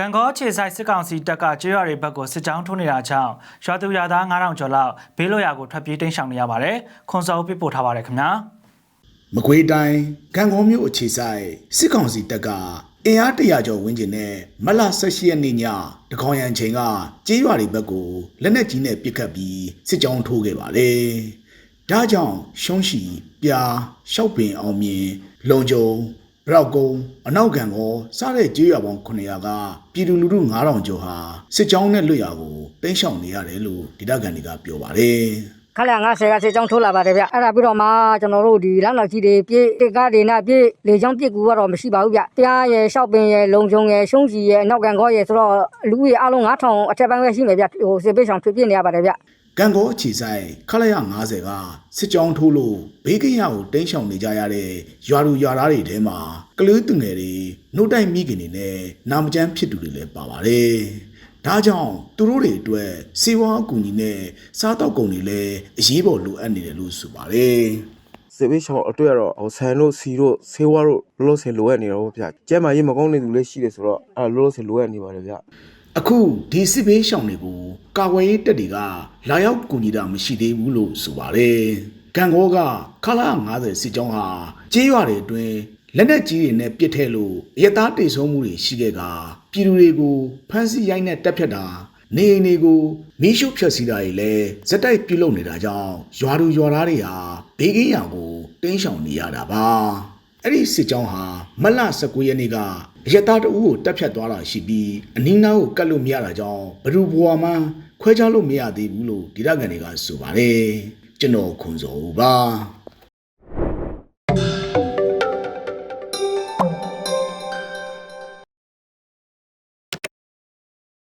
ကံကောခြေဆိုင်စစ်ကောင်စီတပ်ကကျေးရွာတွေဘက်ကိုစစ်ကြောင်းထိုးနေတာကြောင့်ရွာသူရွာသား9000ကျော်လောက်ဘေးလွတ်ရာကိုထွက်ပြေးတိမ်းရှောင်နေရပါတယ်။ခွန်စောပြပို့ထားပါတယ်ခင်ဗျာမကွေးတိုင်းကံကောမြို့အခြေဆိုင်စစ်ကောင်စီတပ်ကအင်အားတရာကျော်ဝန်းကျင်နဲ့မလ18ရက်နေ့ညတခေါင်ရန်ချိန်ကကြေးရွာတွေဘက်ကိုလက်နက်ကြီးနဲ့ပစ်ခတ်ပြီးစစ်ကြောင်းထိုးခဲ့ပါတယ်။ဒါကြောင့်ရှုံးရှီပြားရှောက်ပင်အောင်မြင်လုံကြုံဘ ရောက်ကုန်းအနောက်ကံကောစားတဲ့ကြေးရွာပေါင်း900ကပြည်သူလူထု9000ကျော်ဟာစစ်ကြောင်းနဲ့လွတ်ရာကိုတင်းရှောင်နေရတယ်လို့ဒေသခံတွေကပြောပါတယ်။ခက်လက်90ကစစ်ကြောင်းထိုးလာပါတယ်ဗျအဲ့ဒါပြီးတော့မှကျွန်တော်တို့ဒီလမ်းတော်ကြီးတွေပြည့်တစ်ကားတွေနဲ့ပြည့်လေချောင်းပြည့်ကူကတော့မရှိပါဘူးဗျတရားရယ်ရှောက်ပင်ရယ်လုံချုံရယ်ရှုံးကြီးရယ်အနောက်ကန်ကောရယ်ဆိုတော့လူကြီးအလုံး9000အထက်ပိုင်းပဲရှိမယ်ဗျဟိုစစ်ပေးဆောင်ဖြစ်ပြနေရပါတယ်ဗျ ကံကောအခြေဆိုင်ခလာရ90ကစစ်ကြောင်းထိုးလို့ဘေးကင်းရကိုတင်းရှောင်နေကြရတဲ့ရွာလူရွာသားတွေထဲမှာကလေးသူငယ်တွေနှုတ်တိုက်မိခင်တွေနဲ့နာမကျန်းဖြစ်သူတွေလည်းပါပါတယ်။ဒါကြောင့်သူတို့တွေအတွက်စေဝါအကူအညီနဲ့စားတောက်ကုန်တွေလည်းအရေးပေါ်လိုအပ်နေတယ်လို့ဆိုပါတယ်။စစ်ပေးချောင်းအတွက်ကတော့ဟိုဆန်တို့စီတို့ဆေးဝါးတို့လောလောဆယ်လိုအပ်နေတော့ဗျကျဲမာရေးမကောင်းတဲ့သူလည်းရှိတယ်ဆိုတော့အဲလောလောဆယ်လိုအပ်နေပါတယ်ဗျ အခုဒီစစ်ဘေးရှောင်တွေကိုကာဝယ်ရေးတပ်တွေကလာရောက်ကူညီတာမရှိသေးဘူးလို့ဆိုပါတယ်။ကံကောကခလာ90စစ်ကြောင်းဟာကျေးရွာတွေအတွင်းလက်နက်ကြီးတွေနဲ့ပစ်ထဲလို့ရသားတိတ်ဆုံးမှုတွေရှိခဲ့ကပြည်သူတွေကိုဖမ်းဆီးရိုက်နှက်တပ်ဖြတ်တာနေအိမ်တွေကိုမီးရှို့ဖျက်ဆီးတာတွေလည်းဇက်တိုက်ပြုလုပ်နေတာကြောင့်ရွာသူရွာသားတွေဟာဘေးကင်းရာကိုတင်းရှောင်နေရတာပါ။အဲ့ဒီစစ်ကြောင်းဟာမတ်လ19ရက်နေ့က အရသားတအူးကိုတပ်ဖြတ်သွားတာရှိပြီးအနီးနားကိုကတ်လို့မရတာကြောင့်ဘဒူဘွာမှခွဲခြားလို့မရသေးဘူးလို့ဒေသခံတွေကဆိုပါတယ်ကျွန်တော်ခွန်စောဦးပါ